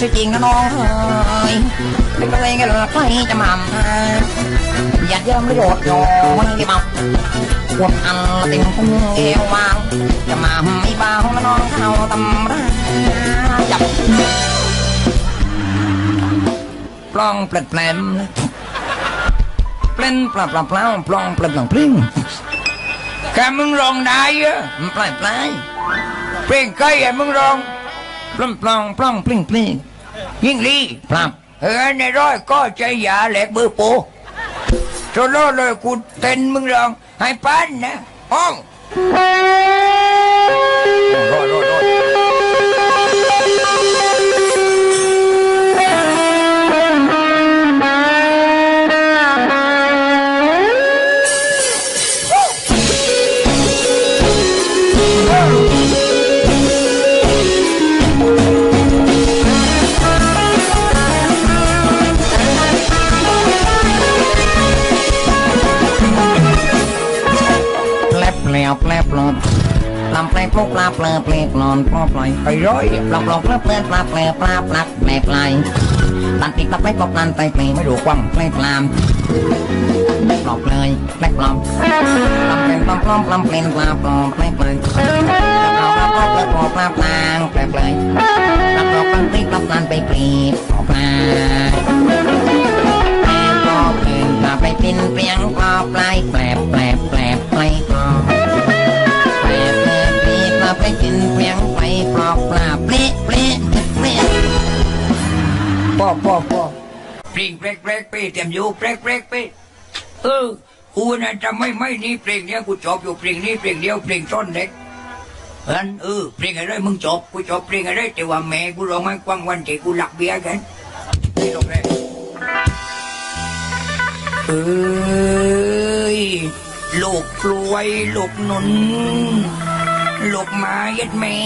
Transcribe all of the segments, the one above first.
สิจริงนะน้องเอ้ยเป็นตัวเองกันเหรอใครจะมาอย่าเยิ่มประโยชน์โยนที่มาปวดอันเติ่งพุงเอววางจะมาไม่เบาแล้วน้องเขาตำราจับปล้องเปล็ดแปลมเปล่นปลาปลาเปล่าปล้องเปล็ดหลังพริ้งแค่มึงร้องได้อะปลายปลายเพลงใครไอ้มึงร้องปล้องปล้องปล้องปลิ้งปลิ้ง ยิ่งลีปลับเออในร้อยก็ใจหยาแหลกเบอร์โปโซโล่เลยกูเต้นมึงร้องให้ปันนะห้อง วแปลบหลอดลำแปลปลุกปลาเปลือเปลกนอนปลอปล่อยไอ้ร้อยปลอกปลอกเปลือเปลือปลาเปลือปลาปลักแปลปลายตันติดตะไปลอกนันไตเปลไม่รู้กว้างเปลปลามปลอกเลยแปลปลอมปลอมเป็นปลอมปลอมปลอมเป็นปลาปลอมแปลเปลยปลอกปลาปลอกเปลือกปลอกปลาปลางแปลเปลยปลอกปลอกปลาตีปลอกนันไปปลีปลอกปลา พ่อพ่อพ่อเพลงเปรกเปรกไปเตรียมอยู่เปรกเปรกไปเออกูน่ะจะไม่ไม่นี่เพลงเนี้ยกูจบอยู่เพลงนี้เพลงเดียวเพลงต้นเด็กอันเออเพลงอะไรมึงจบกูจบเพลงอะไรแต่ว่าแม่กูร้องให้กว้างวันที่กูหลักเบียร์กันนี่ลงเลยเอ้ยลูกกล้วยลูกหนุนลูกมาเย็ดแม่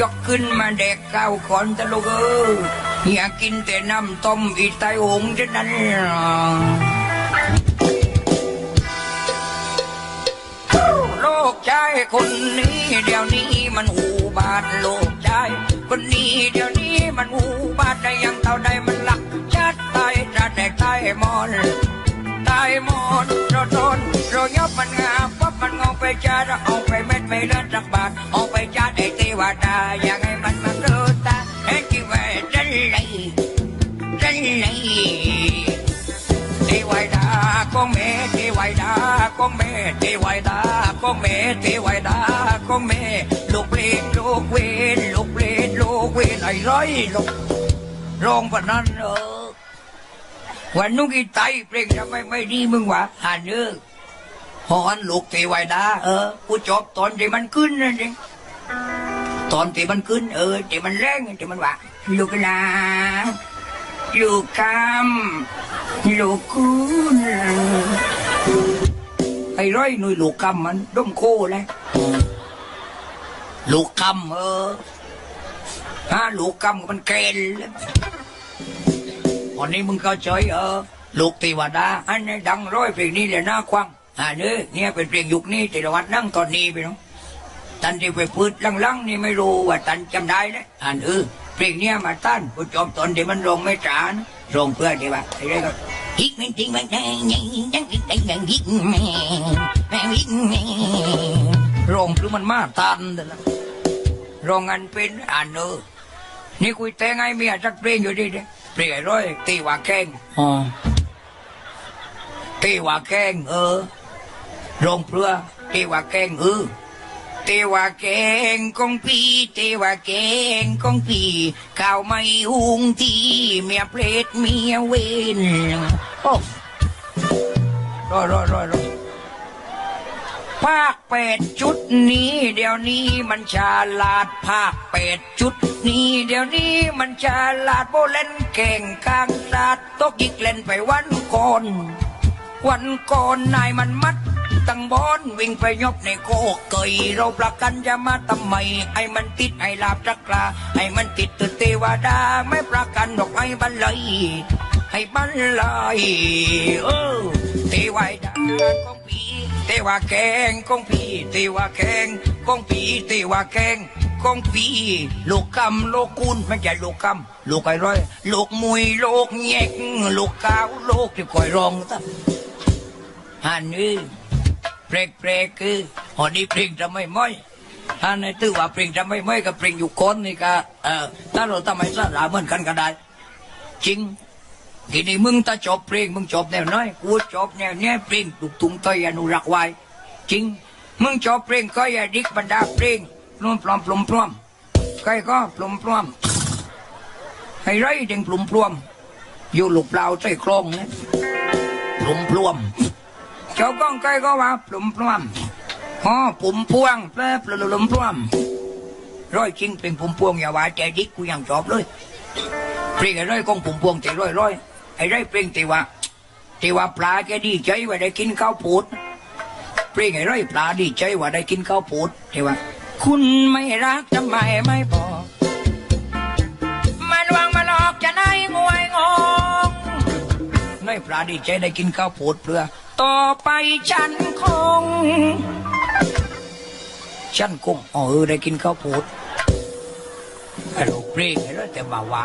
ยกขึ้นมาเด็กก้าวขอนตะลูกเอออยากกินแต่น้ำต้มอีไตหงจะนั้นโลกใจคนนี้เดี๋ยวนี้มันหูบาดโลกใจคนนี้เดี๋ยวนี้มันหูบาดได้ยังเท่าใดมันหลักชัดตายจะแตกตายมอนตายหมดเราโดนเรายบมันงามปั๊บมันงงไปจ้าเราเอาไปเม็ดไม่เลิศสักบาทเอาไปจ้าได้เทวดาอย่างไงมันมาเกิดตาเอ็งที่ว่าจันเลยจันเลยเทวดาของแม่เทวดาของแม่เทวดาของแม่เทวดาของแม่ลูกเปรตลูกเวนลูกเปรตลูกเวนไอ้ร้อยลูกร้องปะนั้นเออวันนุกีไตเพลงทำไมไม่ดีมึงวะอ่านเออฮอนลูกเทวดาเออกูจบตอนที่มันขึ้นนั่นเอง ตอนที่มันขึ้นเออที่มันแรงที่มันว่าลูกลาลูกคำลูกคุณไอ้ร้อยหนุ่ยลูกคำมันด้มโคเลยลูกคำเออฮะลูกคำมันเกลวันนี้มึงเข้าใจเออลูกเทวดาอันนี้ดังร้อยเพลงนี้เลยนะควังอ่าเนื้อเนี่ยเป็นเพลงยุคนี้แต่ละวัดนั่งตอนนี้ไปเนาะ ตันที่ไปพูดลังๆนี่ไม่รู้ว่าตันจำได้นะอ่านเออเพลงเนี้ยมาตั้นกูจบตอนที่มันร้องไม่จานร้องเพื่อที่ว่าไอ้เรื่องก็ฮิกมันจริงมันยังยังยังยังยังฮิกแม่แม่ฮิกแม่ร้องคือมันมาตันแต่ละร้องอันเป็นอ่านเออนี่คุยแต่งไงเมียจักเพลงอยู่ดิเด้เพลงไอ้ร้อยตีว่าแข้งอ๋อตีว่าแข้งเออลงเพื่อตีว่าแข้งเออ ตีว่าแกงของพี่ตีว่าแกงของพี่ข้าวไม่หุงทีเมียเพลดเมียเวนโอ้รอรอรอรอภาคเป็ดชุดนี้ เดี๋ยวนี้มันฉลาดภาคเป็ดชุดนี้ เดี๋ยวนี้มันฉลาดโบเล่นเก่งกลางศาสตร์ตกยิกเล่นไปวันก่อนวันก่อนนายมันมัด ตั้งบอนวิ่งไปยบในโคกเกยเราประกันจะมาทำไมไอ้มันติดไอ้ลาบจักราไอ้มันติดตัวเทวดาไม่ประกันดอกไอ้บันเลยให้บันเลยเออเทวดาของพี่เทวาแกงของพี่เทวาแกงของพี่เทวาแกงของพีลูกกำลูกกุนไม่ใช่ลูกกำลูกไอ้ร้อยลูกมุยลูกแยกลูกกาวลูกที่คอยรองตั้งฮันนี่ เพลงเพลงคือหอนี้เพลงจะไม่ม้อยฮันในตื้อว่าเพลงจะไม่ม้อยกับเพลงอยู่คนนี่ก็เออถ้าเราทำไมสระเหมือนกันก็ได้ จริงทีนี้มึงถ้าจบเพลงมึงจบแนวน้อยกูจบแนวเนี้ยเพลงตุกตุงต้อยอนุรักษ์ไว้จริง มึงจบเพลงก็อย่าดิกบรรดาเพลงนุ่นปลอมปลอมปลอมใครก็ปลอมปลอมให้ไรเด้งปลอมปลอมอยู่หลุกเปล่าใส่โครงนะปลอมปลอม เจ้าก้องใครก็ว่าปลอมปลอมฮอปุ่มพวงแปลปลอมปลอมร้อยจริงเป็นปุ่มพวงอย่าว่าใจดิกกูยังจบเลยเพลงไอ้ร้อยกองผุ่มพวงแต่ร้อยร้อยไอ้ร้อยเพลงแต่ว่าแต่ว่าปลาแกดีใจว่าได้กินข้าวปูดเพลงไอ้ร้อยปลาดีใจว่าได้กินข้าวปูดแต่ว่า คุณไม่รักทำไมไม่บอกมันวางมาหลอกจะได้งวยงงน้อยปลาดีใจได้กินข้าวปูดเพื่อ ต่อไปฉันคง ฉันคงเออได้กินข้าวโพดไอ้ลูกเพลงไอ้ร้วแต่มาว่า